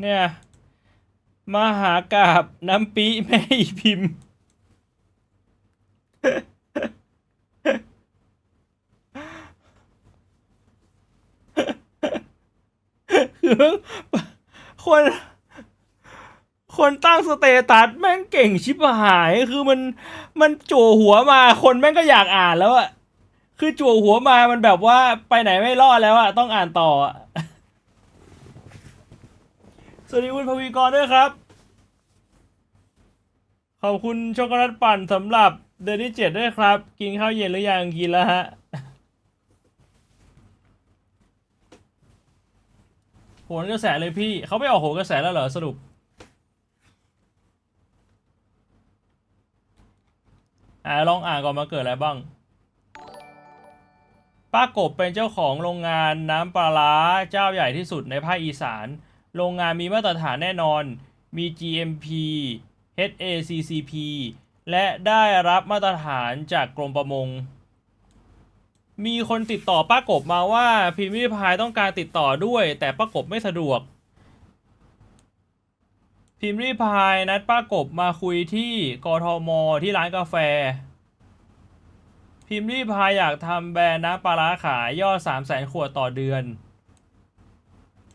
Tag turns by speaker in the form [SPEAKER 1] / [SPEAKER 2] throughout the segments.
[SPEAKER 1] เนี่ยมหากาบน้ำปีแม่อีพิมพ์ คือคน คนตั้งสเตตัสแม่งเก่งชิบหาย คือมันมันจั่วหัวมาคนแม่งก็อยากอ่านแล้วอะคือจั่วหัวมามันแบบว่าไปไหนไม่รอดแล้วอะต้องอ่านต่ออะ สวัสดีคุณพวีกรด้วยครับ ขอบคุณช็อกโกแลตปั่นสำหรับเดือนที่เจ็ดด้วยครับ กินข้าวเย็นหรือยังกินแล้วฮะโหนกระแสเลยพี่เขาไม่ออกโหนกระแสแล้วเหรอสรุปอ่าลองอ่านก่อนมาเกิดอะไรบ้าง ป้ากบเป็นเจ้าของโรงงานน้ำปลาร้าเจ้าใหญ่ที่สุดในภาคอีสาน โรงงานมีมาตรฐานแน่นอน มี GMP HACCP และได้รับมาตรฐานจากกรมประมง มีคนติดต่อป้ากบมาว่าพิมพ์ริพายต้องการติดต่อด้วย แต่ป้ากบไม่สะดวก พิมพ์ริพายนัดป้ากบมาคุยที่กทมที่ร้านกาแฟ พิมพ์ริพายอยากทำแบรนด์น้ำปลาร้าขายยอด3 0 0 0 0 0ขวดต่อเดือน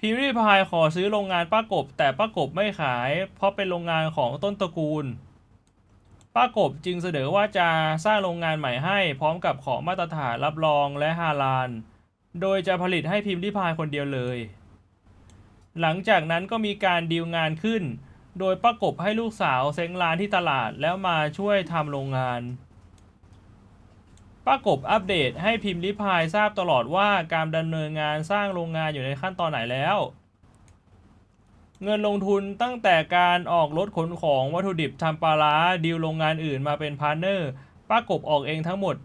[SPEAKER 1] พิมพ์ริพายขอซื้อโรงงานป้ากบ แต่ป้ากบไม่ขาย เพราะเป็นโรงงานของต้นตระกูลป้ากบจึงเสนอว่าจะสร้างโรงงานใหม่ให้ พร้อมกับขอมาตรฐานรับรองและฮาลาลโดยจะผลิตให้พิมพ์ริพายคนเดียวเลย หลังจากนั้นก็มีการดีลงานขึ้น โดยป้ากบให้ลูกสาวเซ้งร้านที่ตลาดแล้วมาช่วยทำโรงงาน ป้ากบอัปเดตให้พิมพ์ริพายทราบตลอดว่าการดำเนินงานสร้างโรงงานอยู่ในขั้นตอนไหนแล้ว เงินลงทุนตั้งแต่การออกรถขนของวัตถุดิบทำปลาร้าดีลโรงงานอื่นมาเป็นพาร์เนอร์ป้ากบออกเองทั้งหมด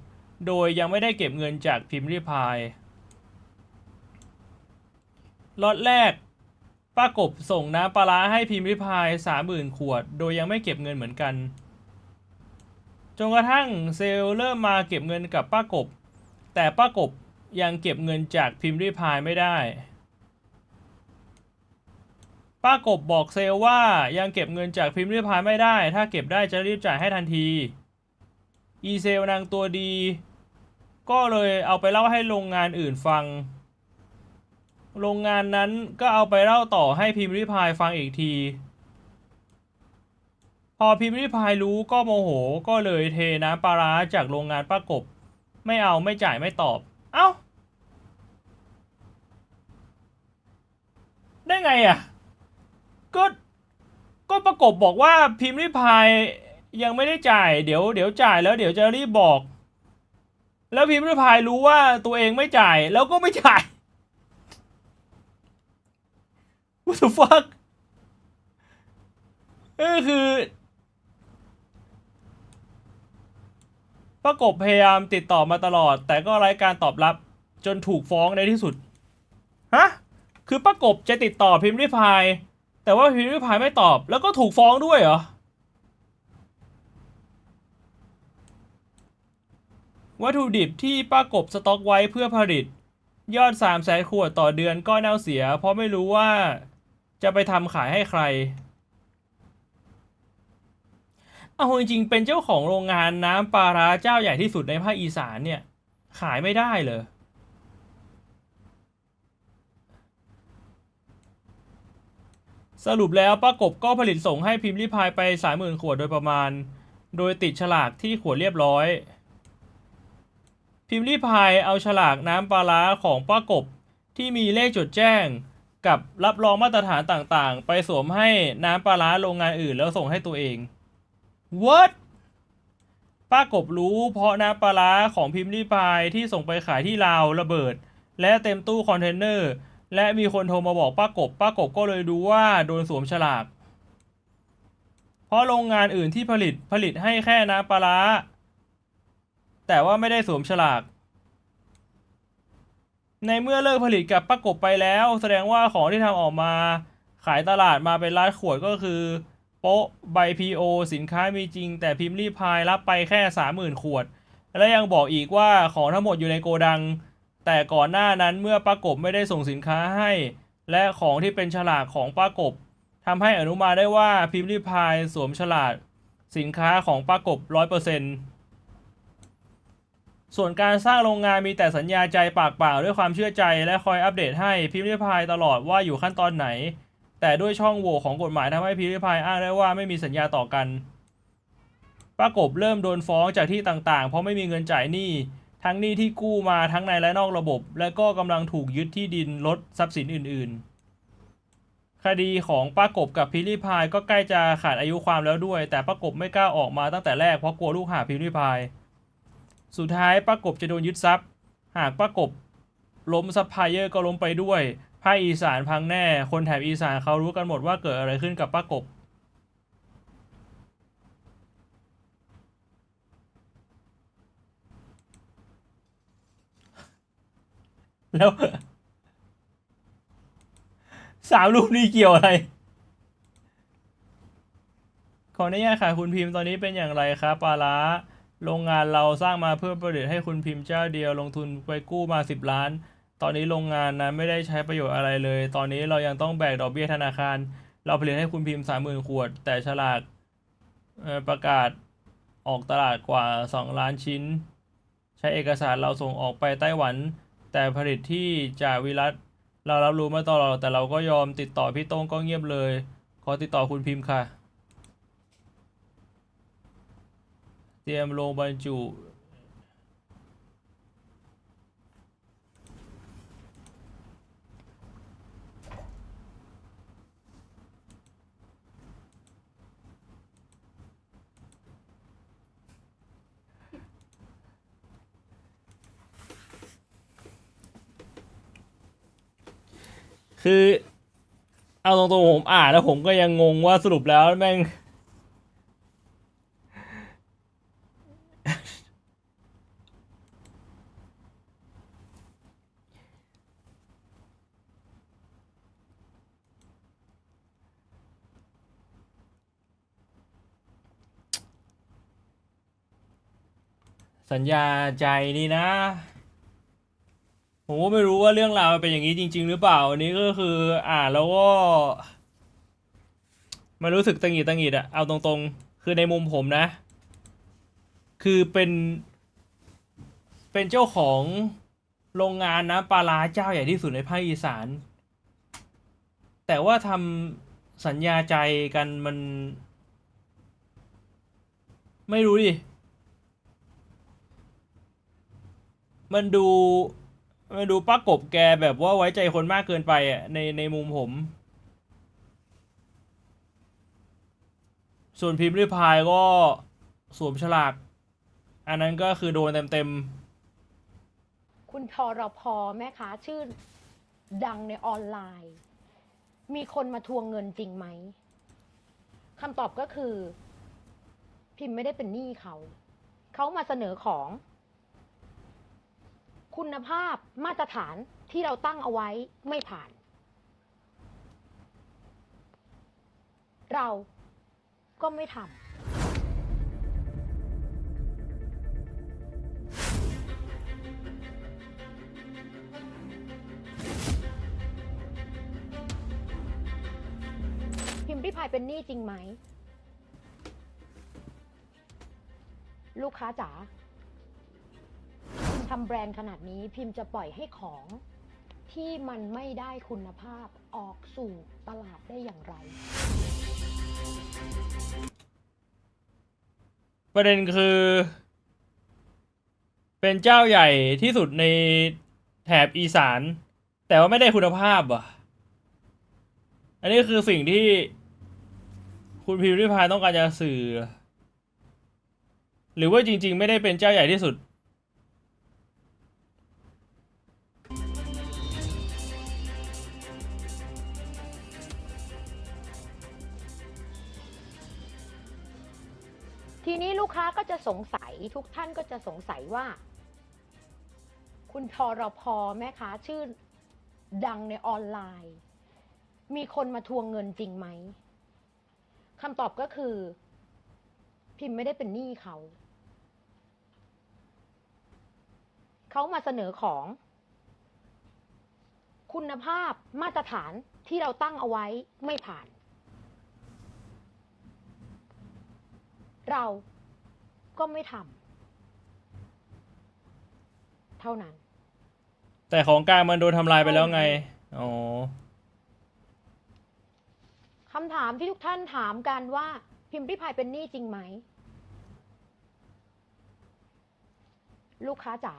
[SPEAKER 1] โดยยังไม่ได้เก็บเงินจากพิมพ์ริพายล็อตแรกป้ากบส่งน้ำปลาร้าให้พิมพ์ริพายสามหมื่นขวด โดยยังไม่เก็บเงินเหมือนกัน จนกระทั่งเซลเริ่มมาเก็บเงินกับป้ากบ แต่ป้ากบยังเก็บเงินจากพิมพ์ริพายไม่ได้ ป้ากบบอกเซลว่ายังเก็บเงินจากพิมพ์ริพายไม่ได้ ถ้าเก็บได้จะรีบจ่ายให้ทันที อีเซลนางตัวดี ก็เลยเอาไปเล่าให้โรงงานอื่นฟัง โรงงานนั้นก็เอาไปเล่าต่อให้พิมพ์ริพายฟังอีกที พอพิมพ์ริพายรู้ก็โมโหก็เลยเทน้ำปลาร้าจากโรงงานป้ากบ ไม่เอาไม่จ่ายไม่ตอบ เอ้า ได้ไงอะ ก็ก็ประกบบอกว่าพิมพ์ริพายยังไม่ได้จ่ายเดี๋ยวเดี๋ยวจ่ายแล้วเดี๋ยวจะรีบบอก แล้วพิมพ์ริพายรู้ว่าตัวเองไม่จ่ายแล้วก็ไม่จ่าย What the fuck เออคือ ประกบพยายามติดต่อมาตลอด แต่ก็ไร้การตอบรับจนถูกฟ้องในที่สุด ฮะ คือประกบจะติดต่อพิมพ์ริพาย แต่ว่าพิมพ์ริพายไม่ตอบ แล้วก็ถูกฟ้องด้วยเหรอ วัตถุดิบที่ป้ากบสต็อกไว้เพื่อผลิต ยอด3แสนขวดต่อเดือนก็เน่าเสีย เพราะไม่รู้ว่าจะไปทำขายให้ใคร เอาจริงๆเป็นเจ้าของโรงงานน้ำปลาร้าเจ้าใหญ่ที่สุดในภาคอีสานเนี่ย ขายไม่ได้เลยสรุปแล้วป้ากบก็ผลิตส่งให้พิมพ์ริพายไปสามหมื่นขวดโดยประมาณ โดยติดฉลากที่ขวดเรียบร้อย พิมพ์ริพายเอาฉลากน้ำปลาร้าของป้ากบที่มีเลขจดแจ้ง กับรับรองมาตรฐานต่างๆ ไปสวมให้น้ำปลาร้าโรงงานอื่นแล้วส่งให้ตัวเอง What ป้ากบรู้เพราะน้ำปลาร้าของพิมพ์ริพายที่ส่งไปขายที่ลาวระเบิด และเต็มตู้คอนเทนเนอร์ และมีคนโทรมาบอกป้ากบ ป้ากบก็เลยรู้ว่าโดนสวมฉลาก เพราะโรงงานอื่นที่ผลิตผลิตให้แค่น้ำปลาร้า แต่ว่าไม่ได้สวมฉลาก ในเมื่อเลิกผลิตกับป้ากบไปแล้ว แสดงว่าของที่ทำออกมา ขายตลาดมาเป็นร้านขวดก็คือ โป๊ะใบพีโอสินค้ามีจริง แต่พิมพ์รีพายรับไปแค่สามหมื่นขวด และยังบอกอีกว่าของทั้งหมดอยู่ในโกดัง แต่ก่อนหน้านั้นเมื่อป้ากบไม่ได้ส่งสินค้าให้ และของที่เป็นฉลากของป้ากบทำให้อนุมาได้ว่าพิมพ์ริพายสวมฉลาดสินค้าของป้ากบร้อยเปอร์เซ็นส่วนการสร้างโรงงานมีแต่สัญญาใจปากเปล่าด้วยความเชื่อใจและคอยอัปเดตให้พิมพ์ริพายตลอดว่าอยู่ขั้นตอนไหน แต่ด้วยช่องโหว่ของกฎหมายทำให้พิริพายอ้างได้ว่าไม่มีสัญญาต่อกันป้ากบเริ่มโดนฟ้องจากที่ต่างๆ เพราะไม่มีเงินจ่ายหนี้ ทั้งหนี้ที่กู้มาทั้งในและนอกระบบ และก็กำลังถูกยึดที่ดินลดทรัพย์สินอื่น ๆ คดีของป้ากบกับพิริพายก็ใกล้จะขาดอายุความแล้วด้วย แต่ป้ากบไม่กล้าออกมาตั้งแต่แรกเพราะกลัวลูกหาพิริพาย สุดท้ายป้ากบจะโดนยึดทรัพย์ หากป้ากบล้มซัพพลายเออร์ก็ล้มไปด้วย ภาคอีสานพังแน่ คนแถบอีสานเขารู้กันหมดว่าเกิดอะไรขึ้นกับป้ากบ แล้วสามรูปนี้เกี่ยวอะไร ขออนุญาตค่ะคุณพิมพ์ตอนนี้เป็นอย่างไรครับปลาร้าโรงงานเราสร้างมาเพื่อผลิตให้คุณพิมพ์เจ้าเดียวลงทุนไปกู้มาสิบล้าน ตอนนี้โรงงานนั้นไม่ได้ใช้ประโยชน์อะไรเลย ตอนนี้เรายังต้องแบกดอกเบี้ยธนาคาร เราผลิตให้คุณพิมพ์สามหมื่นขวด แต่ฉลากประกาศออกตลาดกว่าสองล้านชิ้น ใช้เอกสารเราส่งออกไปไต้หวัน แต่ผลิตที่จากวิรัตเรารับรู้มาตลอดแต่เราก็ยอมติดต่อพี่โต้งก็เงียบเลย ขอติดต่อคุณพิมพ์ค่ะ เตรียมลงบรรจุ คือ เอาตรงๆผมอ่านแล้วผมก็ยังงงว่าสรุปแล้วแม่ง สัญญาใจนี่นะ ผมก็ไม่รู้ว่าเรื่องราวมันเป็นอย่างนี้จริง ๆ หรือเปล่า อันนี้ก็คือ อ่านแล้วก็มันรู้สึกตังหิดตังหิดอะเอาตรงๆ คือในมุมผมนะ คือเป็น เป็นเจ้าของโรงงานนะปลาร้าเจ้าใหญ่ที่สุดในภาคอีสาน แต่ว่าทำสัญญาใจกันมัน ไม่รู้ดิ มันดู มันดูป้ากบแกแบบว่าไว้ใจคนมากเกินไปอะในในมุมผม ส่วนพิมพ์ริพายก็สวมฉลาก อันนั้นก็คือโดนเต็ม
[SPEAKER 2] คุณทรพแม่ค้าชื่อดังในออนไลน์ มีคนมาทวงเงินจริงไหมคำตอบก็คือ พิมพ์ไม่ได้เป็นหนี้เขา เขามาเสนอของ คุณภาพมาตรฐานที่เราตั้งเอาไว้ไม่ผ่าน เราก็ไม่ทำพิมพ์ริพายเป็นหนี้จริงไหม ลูกค้าจ๋า ทำแบรนด์ขนาดนี้พิมพ์จะปล่อยให้ของที่มันไม่ได้คุณภาพออกสู่ตลาดได้อย่างไร
[SPEAKER 1] ประเด็นคือ เป็นเจ้าใหญ่ที่สุดในแถบอีสาน แต่ว่าไม่ได้คุณภาพอะ อันนี้คือสิ่งที่ คุณพิมพ์ริพายต้องการจะสื่อ หรือว่าจริง ๆ ไม่ได้เป็นเจ้าใหญ่ที่สุด
[SPEAKER 2] กค้าก็จะสงสัยทุกท่านก็จะสงสัยว่า คุณทอรพแม่ค้าชื่อดังในออนไลน์ มีคนมาทวงเงินจริงไหมคำตอบก็คือ พิมพ์ไม่ได้เป็นหนี้เขาเขามาเสนอของ คุณภาพมาตรฐานที่เราตั้งเอาไว้ไม่ผ่าน เรา ก็ไม่ทำเท่านั้น
[SPEAKER 1] แต่ของกลางมันโดนทำลายไปแล้วไง อ๋อ
[SPEAKER 2] คำถามที่ทุกท่านถามกันว่า พิมพ์ริพายเป็นหนี้จริงไหม ลูกค้าจ๋า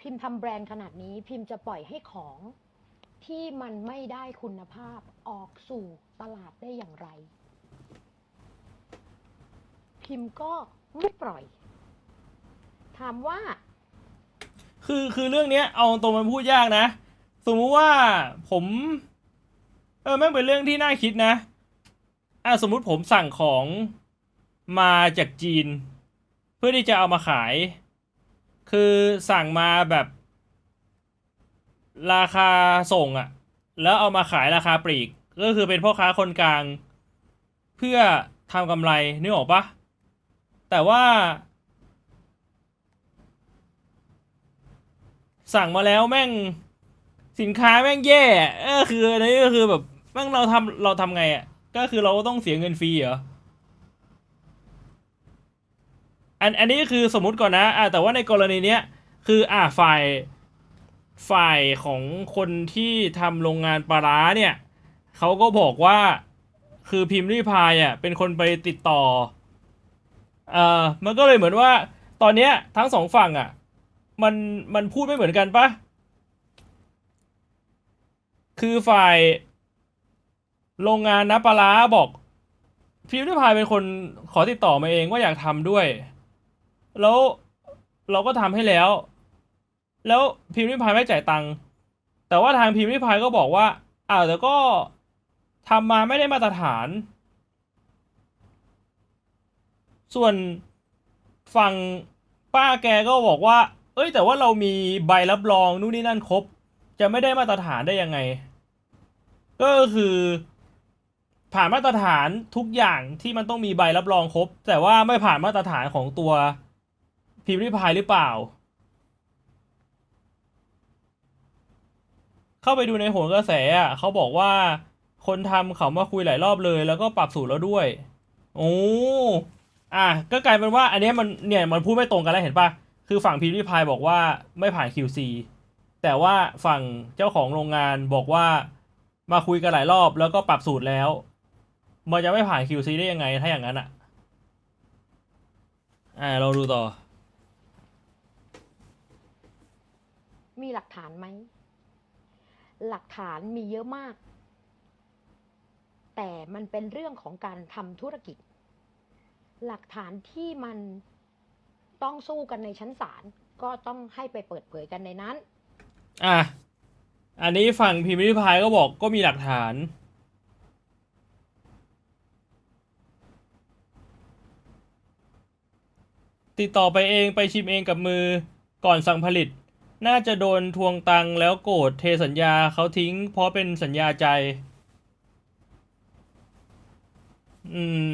[SPEAKER 2] พิมพ์ทำแบรนด์ขนาดนี้ พิมพ์จะปล่อยให้ของที่มันไม่ได้คุณภาพออกสู่ตลาดได้อย่างไร พิมพ์ก็ไม่ปล่อย ถามว่า
[SPEAKER 1] คือคือเรื่องเนี้ยเอาตรงมันพูดยากนะ สมมุติว่าผม เออแม่งเป็นเรื่องที่น่าคิดนะอะสมมุติผมสั่งของมาจากจีน เพื่อที่จะเอามาขาย คือสั่งมาแบบ ราคาส่งอะ่ะแล้วเอามาขายราคาปลีก ก็คือเป็นพ่อค้าคนกลาง เพื่อทำกำไรนึกออกปะ แต่ว่า สั่งมาแล้วแม่งสินค้าแม่งแย่เออคืออันนี้ก็คือแบบแม่งเราทำเราทำไงอะก็คือเราก็ต้องเสียเงินฟรีเหรออันอันนี้คือสมมุติก่อนนะอะแต่ว่าในกรณีเนี้ยคืออะฝ่ายฝ่ายของคนที่ทำโรงงานปลาร้าเนี่ยเขาก็บอกว่าคือพิมพ์รีพายอะเป็นคนไปติดต่อ อ่อมันก็เลยเหมือนว่า ตอนเนี้ยทั้งสองฝั่งอะ มันมันพูดไม่เหมือนกันปะคือฝ่ายโรงงานน้ำปลาร้าบอกพิมพ์ริพายเป็นคนขอติดต่อมาเองว่าอยากทำด้วย แล้วเราก็ทำให้แล้ว แล้วพิมพ์ริพายไม่จ่ายตังค์แต่ว่าทางพิมพ์ริพายก็บอกว่าอ้าวแต่ก็ทำมาไม่ได้มาตรฐาน ส่วนฝั่งป้าแกก็บอกว่า เอ้ย แต่ว่าเรามีใบรับรองนู่นนี่นั่นครบ จะไม่ได้มาตรฐานได้ยังไง ก็คือผ่านมาตรฐานทุกอย่างที่มันต้องมีใบรับรองครบ แต่ว่าไม่ผ่านมาตรฐานของตัวพิมพ์ริพายหรือเปล่า เข้าไปดูในโหนกระแสอะเขาบอกว่าคนทำเขามาคุยหลายรอบเลย แล้วก็ปรับสูตรแล้วด้วย โอ้ อะก็กลายเป็นว่าอันนี้มันเนี่ยมันพูดไม่ตรงกันแล้วเห็นปะคือฝั่งพิมพ์ริพายบอกว่าไม่ผ่าน QC แต่ว่าฝั่งเจ้าของโรงงานบอกว่ามาคุยกันหลายรอบแล้วก็ปรับสูตรแล้ว มันจะไม่ผ่าน QC ได้ยังไงถ้าอย่างนั้นอะอ่าเราดูต่อ
[SPEAKER 2] มีหลักฐานไหม หลักฐานมีเยอะมาก แต่มันเป็นเรื่องของการทำธุรกิจ หลักฐานที่มันต้องสู้กันในชั้นศาลก็ต้องให้ไปเปิดเผยกันในนั้น
[SPEAKER 1] อะ อันนี้ฝั่งพิมพ์ริพายก็บอกก็มีหลักฐาน ติดต่อไปเองไปชิมเองกับมือก่อนสั่งผลิต น่าจะโดนทวงตังค์แล้วโกรธเทสัญญาเขาทิ้ง เพราะเป็นสัญญาใจ อืม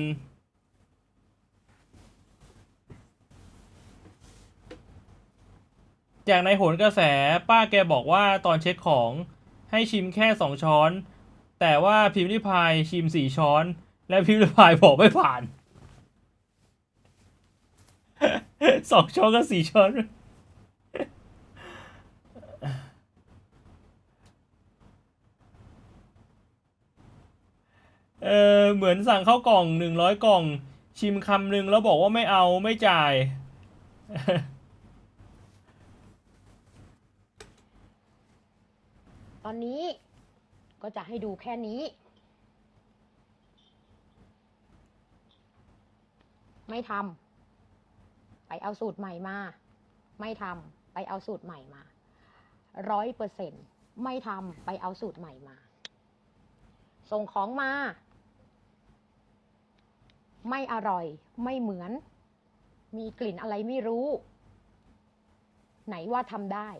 [SPEAKER 1] จากในโหนกระแสป้าแกบอกว่าตอนเช็คของให้ชิมแค่สองช้อน แต่ว่าพิมพ์ริพายชิมสี่ช้อน และพิมพ์ริพายบอกไม่ผ่านสองช้อนกับสี่ช้อนเออเหมือนสั่งข้าวกล่องหนึ่งร้อยกล่อง ชิมคำหนึ่งแล้วบอกว่าไม่เอาไม่จ่าย
[SPEAKER 2] ตอนนี้ก็จะให้ดูแค่นี้ ไม่ทำไปเอาสูตรใหม่มา ไม่ทำไปเอาสูตรใหม่มาร้อยเปอร์เซ็นไม่ทำไปเอาสูตรใหม่มา ส่งของมา ไม่อร่อยไม่เหมือน มีกลิ่นอะไรไม่รู้ ไหนว่าทำได้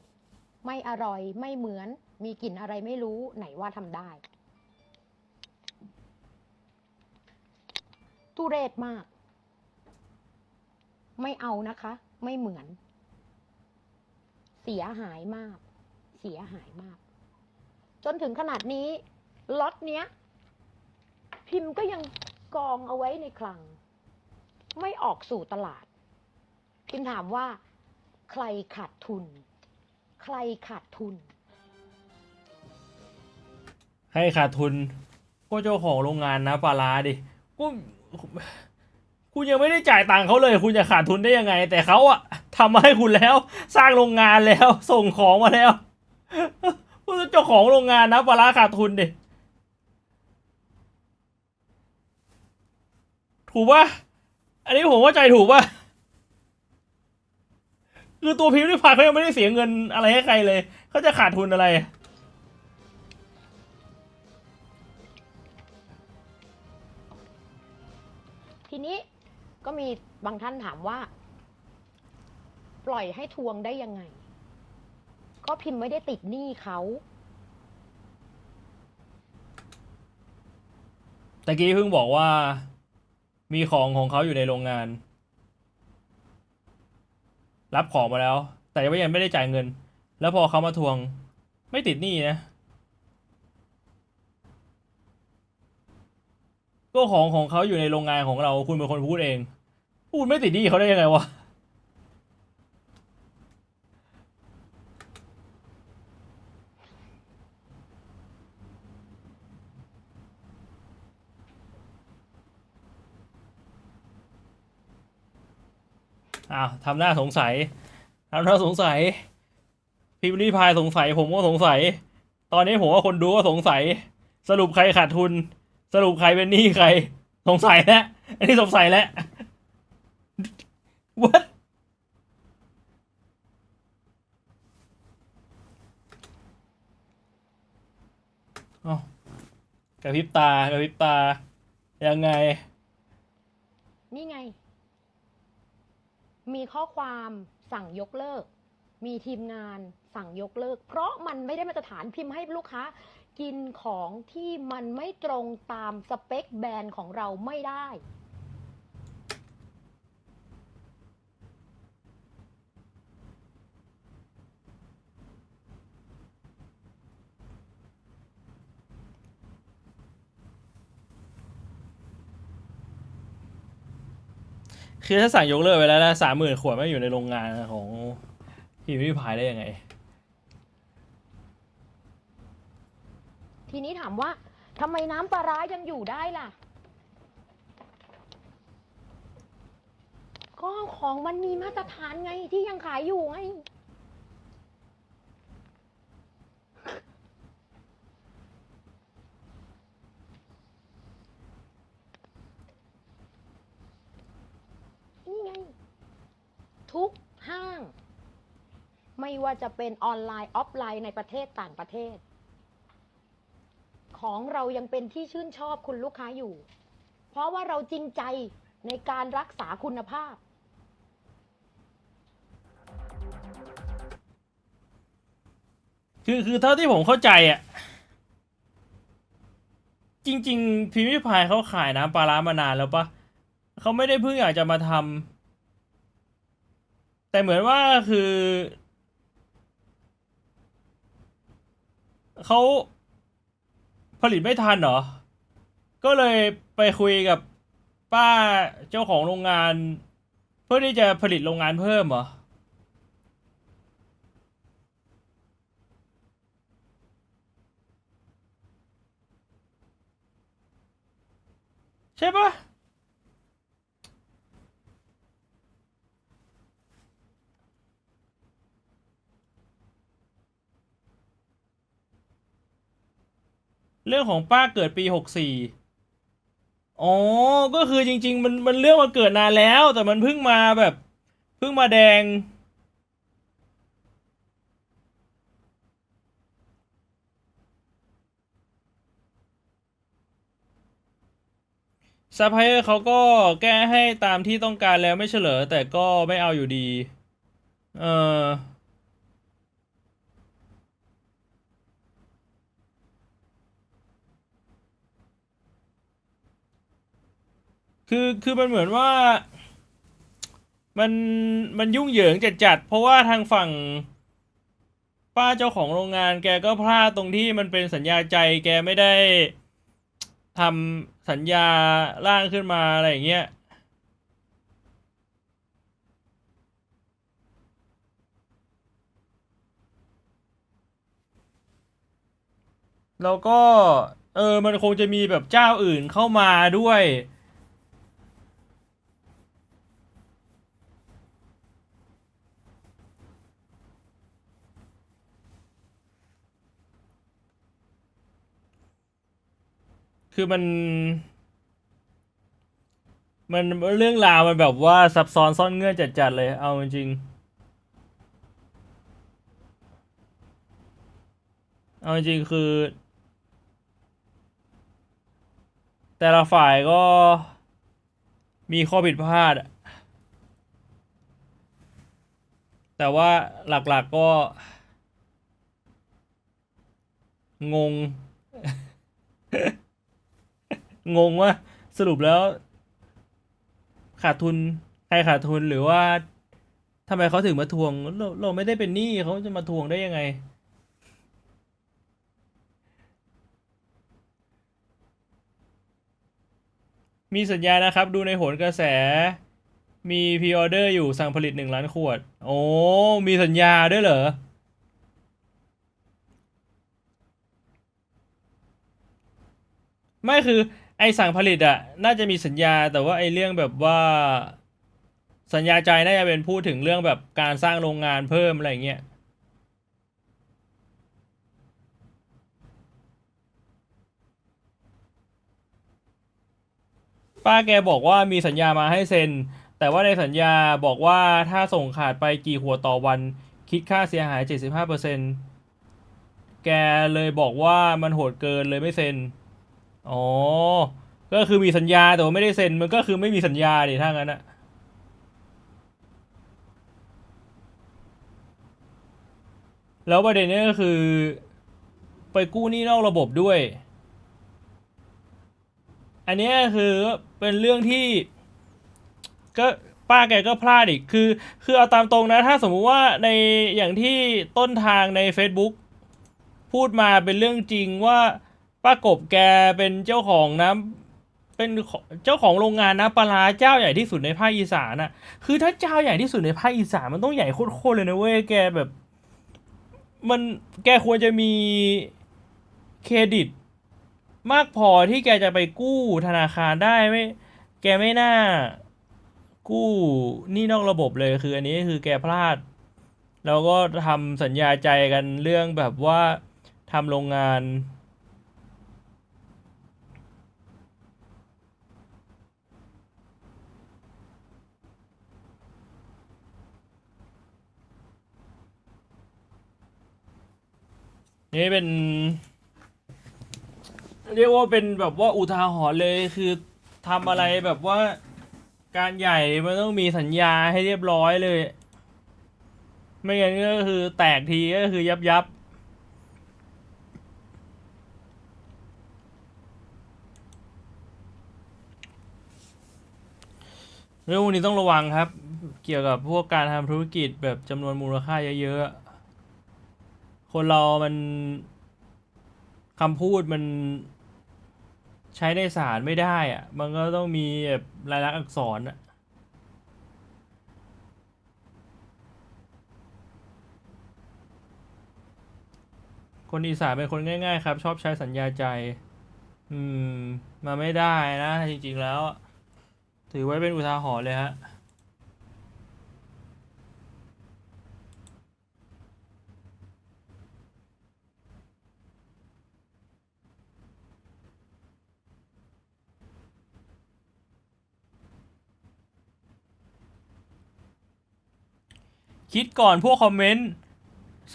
[SPEAKER 2] ไม่อร่อยไม่เหมือน มีกลิ่นอะไรไม่รู้ไหนว่าทำได้ ทุเรศมาก ไม่เอานะคะ ไม่เหมือน เสียหายมาก เสียหายมาก จนถึงขนาดนี้ล็อตเนี้ย พิมพ์ก็ยังกองเอาไว้ในคลัง ไม่ออกสู่ตลาด พิมถามว่า ใครขาดทุน ใครขาดทุน
[SPEAKER 1] ให้ขาดทุนก็เจ้าของโรงงานนะปลาร้าดิกูคุณยังไม่ได้จ่ายตังค์เขาเลย คุณจะขาดทุนได้ยังไง แต่เขาอะทำมาให้คุณแล้ว สร้างโรงงานแล้ว ส่งของมาแล้วคุณเจ้าของโรงงานนะปลาร้าขาดทุนดิถูกปะอันนี้ผมว่าใจถูกปะคือตัวพิมพ์ริพายเขายังไม่ได้เสียเงินอะไรให้ใครเลย เขาจะขาดทุนอะไร
[SPEAKER 2] ทีนี้ก็มีบางท่านถามว่า ปล่อยให้ทวงได้ยังไง ก็พิมพ์ไม่ได้ติดหนี้เขา
[SPEAKER 1] ตะกี้เพิ่งบอกว่า มีของของเขาอยู่ในโรงงาน รับของมาแล้ว แต่ว่ายังไม่ได้จ่ายเงิน แล้วพอเขามาทวง ไม่ติดหนี้นะ ก็ของของเขาอยู่ในโรงงานของเราคุณเป็นคนพูดเอง พูดไม่ติดหนี้เขาได้ยังไงวะอ้าวทำหน้าสงสัยทำหน้าสงสัยพิมพ์รีพายสงสัย ผมก็สงสัย ตอนนี้ผมว่าคนดูก็สงสัย สรุปใครขาดทุน สรุปใครเป็นหนี้ใคร สงสัยแล้ว อันนี้สงสัยแล้ว what เอากระพริบตากระพริบตา ยังไง
[SPEAKER 2] นี่ไง มีข้อความสั่งยกเลิก มีทีมงานสั่งยกเลิก เพราะมันไม่ได้มาตรฐานพิมพ์ให้ลูกค้า กินของที่มันไม่ตรงตามสเปคแบรนด์ของเราไม่ได้
[SPEAKER 1] คือถ้าสั่งยกเลิกไปแล้วนะสามหมื่นขวดไม่อยู่ในโรงงานของพิมพ์ริพายได้ยังไง
[SPEAKER 2] ทีนี้ถามว่าทำไมน้ำปลาร้ายังอยู่ได้ล่ะ ก็ของมันมีมาตรฐานไงที่ยังขายอยู่ไง นี่ไง ทุกห้าง ไม่ว่าจะเป็นออนไลน์ออฟไลน์ในประเทศต่างประเทศ ของเรายังเป็นที่ชื่นชอบคุณลูกค้าอยู่ เพราะว่าเราจริงใจในการรักษาคุณภาพ
[SPEAKER 1] คือคือเท่าที่ผมเข้าใจอะ จริง ๆพิมพ์พายเขาขายน้ำปลาร้ามานานแล้วปะเขาไม่ได้เพิ่งอยากจะมาทำแต่เหมือนว่าคือเขา ผลิตไม่ทันเหรอ ก็เลยไปคุยกับป้าเจ้าของโรงงาน เพื่อที่จะผลิตโรงงานเพิ่มเหรอใช่ปะ เรื่องของป้าเกิดปีหกสี่อ๋อ ก็คือจริง ๆ มันมันเรื่องมาเกิดนานแล้ว แต่มันเพิ่งมาแบบเพิ่งมาแดง ซัพพลายเออร์เขาก็แก้ให้ตามที่ต้องการแล้วไม่เฉลยแต่ก็ไม่เอาอยู่ดี เออ คือคือมันเหมือนว่า มันมันยุ่งเหยิงจัดจัดเพราะว่าทางฝั่ง ป้าเจ้าของโรงงาน แกก็พลาดตรงที่มันเป็นสัญญาใจ แกไม่ได้ทำสัญญาร่างขึ้นมาอะไรอย่างเงี้ยแล้วก็เออมันคงจะมีแบบเจ้าอื่นเข้ามาด้วย คือมัน มันเรื่องราวมันแบบว่าซับซ้อนซ่อนเงื่อนจัดๆเลย เอาจริงๆเอาจริงๆคือ แต่ละฝ่ายก็มีข้อผิดพลาด แต่ว่าหลักๆก็งง งงว่าสรุปแล้ว ขาดทุนใครขาดทุนหรือว่าทำไมเขาถึงมาทวงเราเราไม่ได้เป็นหนี้เขาจะมาทวงได้ยังไง มีสัญญานะครับ ดูในโหนกระแส มีพ r ออเดอร์อยู่สั่งผลิตหนึ่งล้านขวด โอ้ มีสัญญาด้วยเหรอไม่คือ ไอสั่งผลิตอะน่าจะมีสัญญาแต่ว่าไอเรื่องแบบว่า สัญญาใจน่าจะเป็นพูดถึงเรื่องแบบการสร้างโรงงานเพิ่มอะไรเงี้ยป้าแกบอกว่ามีสัญญามาให้เซ็น แต่ว่าในสัญญาบอกว่าถ้าส่งขาดไปกี่หัวต่อวัน คิดค่าเสียหาย 75%แกเลยบอกว่ามันโหดเกินเลยไม่เซ็น อ๋อ ก็คือมีสัญญาแต่ว่าไม่ได้เซ็นมันก็คือไม่มีสัญญาดิถ้างั้นอะแล้วประเด็นนี้ก็คือ ไปกู้หนี้นอกระบบด้วย อันนี้คือเป็นเรื่องที่ก็ป้าแกก็พลาดอีก คือ คือเอาตามตรงนะ ถ้าสมมุติว่าในอย่างที่ต้นทางใน Facebook พูดมาเป็นเรื่องจริงว่า ป้ากบแกเป็นเจ้าของน้ำเป็นเจ้าของโรงงานน้ำปลาเจ้าใหญ่ที่สุดในภาคอีสานอะคือถ้าเจ้าใหญ่ที่สุดในภาคอีสานมันต้องใหญ่โคตรๆเลยนะเว้ยแกแบบ มันแกควรจะมีเครดิต มากพอที่แกจะไปกู้ธนาคารได้ไม่ แกไม่น่า กู้นี่นอกระบบเลยคืออันนี้คือแกพลาด แล้วก็ทำสัญญาใจกันเรื่องแบบว่าทำโรงงาน นี่เป็น เรียกว่าเป็นแบบว่าอุทาหรณ์เลยคือทำอะไรแบบว่าการใหญ่มันต้องมีสัญญาให้เรียบร้อยเลย ไม่งั้นก็คือแตกทีก็คือยับยับเรื่องพวกนี้ต้องระวังครับ เกี่ยวกับพวกการทำธุรกิจแบบจำนวนมูลค่าเยอะๆ คนเรามันคำพูดมันใช้ในศาลไม่ได้อะมันก็ต้องมีแบบลายลักษณ์อักษรอะคนอีสานเป็นคนง่าย ๆ ครับ ชอบใช้สัญญาใจ อืม มาไม่ได้นะ จริง ๆ แล้ว ถือไว้เป็นอุทาหรณ์เลยฮะ คิดก่อนพวกคอมเมนต์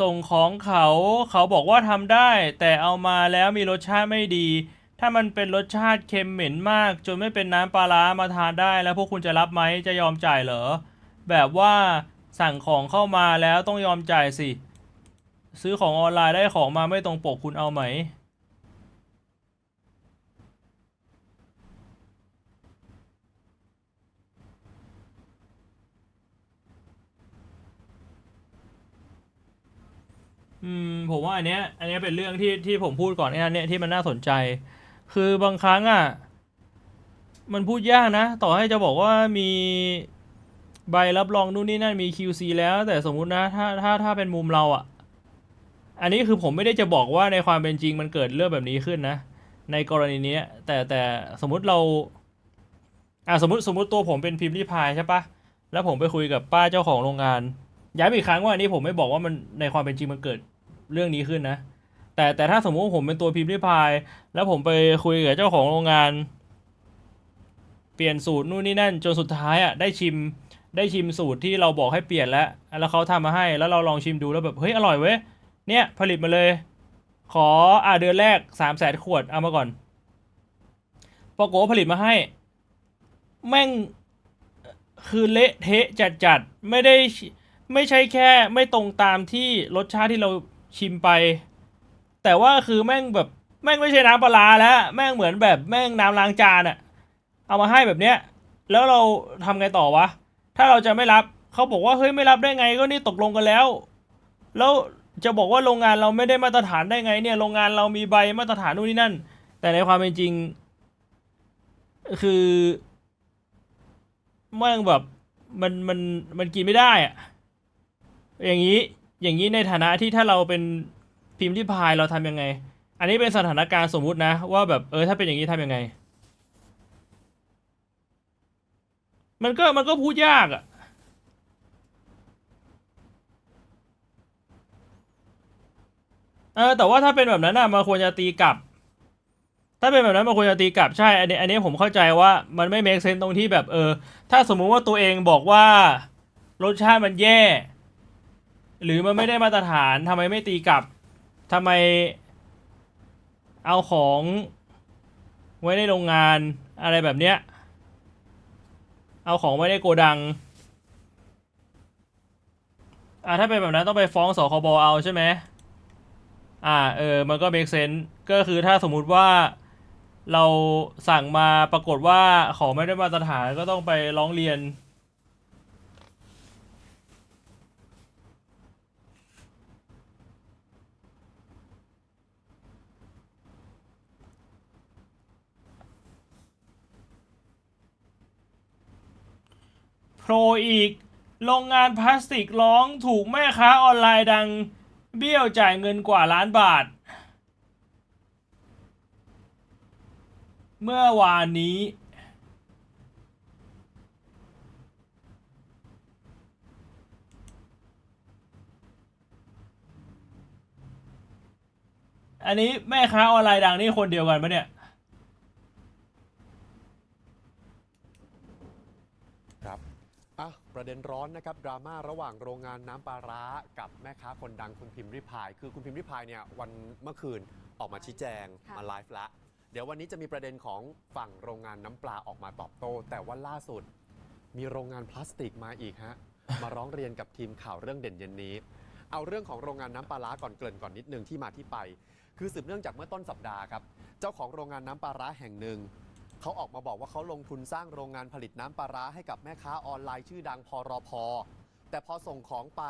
[SPEAKER 1] ส่งของเขาเขาบอกว่าทำได้ แต่เอามาแล้วมีรสชาติไม่ดี ถ้ามันเป็นรสชาติเค็มเหม็นมาก จนไม่เป็นน้ำปลาร้ามาทานได้ แล้วพวกคุณจะรับไหมจะยอมจ่ายเหรอ แบบว่าสั่งของเข้ามาแล้วต้องยอมจ่ายสิ ซื้อของออนไลน์ได้ของมาไม่ตรงปกคุณเอาไหม อืมผมว่าอันเนี้ย อันเนี้ยเป็นเรื่องที่ที่ผมพูดก่อนหน้าเนี้ยที่มันน่าสนใจ คือบางครั้งอะ มันพูดยากนะ ต่อให้จะบอกว่ามีใบรับรองนู่นนี่นั่นมี QC แล้ว แต่สมมุตินะถ้าถ้าถ้าเป็นมุมเราอะ อันนี้คือผมไม่ได้จะบอกว่าในความเป็นจริงมันเกิดเรื่องแบบนี้ขึ้นนะ ในกรณีนี้แต่แต่สมมุติเรา อ่าสมมติสมมติตัวผมเป็นพิมพ์ริพายใช่ปะแล้วผมไปคุยกับป้าเจ้าของโรงงาน ย้ำอีกครั้งว่าอันนี้ผมไม่บอกว่ามันในความเป็นจริงมันเกิดเรื่องนี้ขึ้นนะ แต่แต่ถ้าสมมติว่าผมเป็นตัวพิมพ์ริพาย แล้วผมไปคุยกับเจ้าของโรงงาน เปลี่ยนสูตรนู่นนี่นั่น จนสุดท้ายอะได้ชิมได้ชิมสูตรที่เราบอกให้เปลี่ยนแล้ว แล้วเขาทำมาให้แล้วเราลองชิมดูแล้วแบบเฮ้ยอร่อยเว้ยเนี่ยผลิตมาเลย ขออ่าเดือนแรกสามแสนขวดเอามาก่อนปรากฏผลิตมาให้ แม่งคือเละเทะจัดจัดไม่ได้ ไม่ใช่แค่ไม่ตรงตามที่รสชาติที่เราชิมไป แต่ว่าคือแม่งแบบแม่งไม่ใช่น้ำปลาแล้วแม่งเหมือนแบบแม่งน้ำล้างจานอะเอามาให้แบบเนี้ย แล้วเราทำไงต่อวะ ถ้าเราจะไม่รับเขาบอกว่าเฮ้ยไม่รับได้ไงก็นี่ตกลงกันแล้ว แล้วจะบอกว่าโรงงานเราไม่ได้มาตรฐานได้ไง เนี่ยโรงงานเรามีใบมาตรฐานนู่นนี่นั่น แต่ในความเป็นจริง คือแม่งแบบมันมันมันกินไม่ได้อะ อย่างนี้อย่างนี้ในฐานะที่ถ้าเราเป็นพิมพ์ที่พายเราทำยังไง อันนี้เป็นสถานการณ์สมมุตินะ ว่าแบบเออถ้าเป็นอย่างนี้ทำยังไง มันก็มันก็พูดยากอะเออแต่ว่าถ้าเป็นแบบนั้นน่ะมันควรจะตีกลับ ถ้าเป็นแบบนั้นมันควรจะตีกลับใช่ อันนี้อันนี้ผมเข้าใจว่ามันไม่ make sense ตรงที่แบบเออ ถ้าสมมุติว่าตัวเองบอกว่ารสชาติมันแย่ หรือมันไม่ได้มาตรฐานทำไมไม่ตีกลับทำไมเอาของไว้ในโรงงานอะไรแบบเนี้ย เอาของไว้ในโกดัง อ่าถ้าเป็นแบบนั้นต้องไปฟ้องสคบเอาใช่ไหมอ่าเออมันก็ make sense ก็คือถ้าสมมุติว่าเราสั่งมาปรากฏว่าของไม่ได้มาตรฐานก็ต้องไปร้องเรียน ล่อีก โรงงานพลาสติกร้องถูกแม่ค้าออนไลน์ดัง เบี้ยวจ่ายเงินกว่าล้านบาท เมื่อวานนี้อันนี้แม่ค้าออนไลน์ดังนี่คนเดียวกันปะเนี่ย
[SPEAKER 3] ครับอะ ประเด็นร้อนนะครับดราม่าระหว่างโรงงานน้ำปลาร้ากับแม่ค้าคนดังคุณพิมพ์ริพาย คือคุณพิมพ์ริพายเนี่ยวันเมื่อคืนออกมาชี้แจง
[SPEAKER 2] ค่ะ
[SPEAKER 3] มาไลฟ์ละ เดี๋ยววันนี้จะมีประเด็นของฝั่งโรงงานน้ำปลาออกมาตอบโต้ แต่ว่าล่าสุด มีโรงงานพลาสติกมาอีกฮะมาร้องเรียนกับทีมข่าวเรื่องเด่นเย็นนี้ เอาเรื่องของโรงงานน้ำปลาร้าก่อนเกริ่นก่อนนิดนึงที่มาที่ไป คือสืบเนื่องจากเมื่อต้นสัปดาห์ครับเจ้าของโรงงานน้ำปลาร้าแห่งหนึ่ง เขาออกมาบอกว่าเขาลงทุนสร้างโรงงานผลิตน้ำปลาร้าให้กับแม่ค้าออนไลน์ชื่อดังพรพแต่พอส่งของไป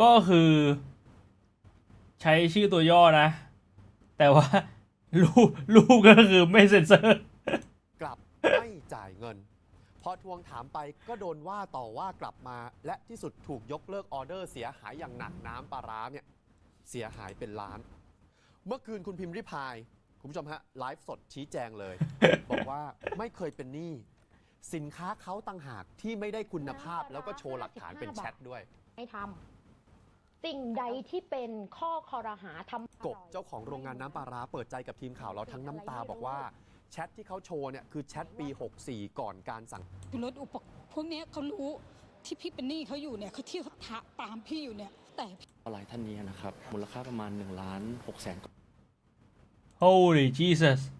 [SPEAKER 1] ก็คือ ใช้ชื่อตัวย่อนะ แต่ว่า รูปรูปก็คือไม่เซ็นเซอร์
[SPEAKER 3] กลับไม่จ่ายเงิน พอทวงถามไปก็โดนว่าต่อว่ากลับมา และที่สุดถูกยกเลิกออเดอร์เสียหายอย่างหนักน้ำปลาร้าเนี่ย เสียหายเป็นล้าน เมื่อคืนคุณพิมพ์ริพาย คุณผู้ชมฮะไลฟ์สดชี้แจงเลย บอกว่าไม่เคยเป็นหนี้สินค้าเขาต่างหากที่ไม่ได้คุณภาพ แล้วก็โชว์หลักฐานเป็นแชทด้วย
[SPEAKER 2] ให้ทำสิ่งใดที่เป็นข้อคอรหาทำ
[SPEAKER 3] กบเจ้าของโรงงานน้ำปลาร้าเปิดใจกับทีมข่าวเราทั้งน้ำตาบอกว่าแชทที่เขาโชว์เนี่ยคือแชทปี 64 ก่อนการสั่ง
[SPEAKER 4] คือรถอุปกรณ์พวกเนี้ยเขารู้ที่พี่เป็นหนี้เขาอยู่เนี่ยเขาที่เขาทะตามพี่อยู่เนี่ยแต่
[SPEAKER 5] ออนไลน์ท่านนี้นะครับ มูลค่าประมาณ1ล้าน6แสน
[SPEAKER 1] Holy Jesus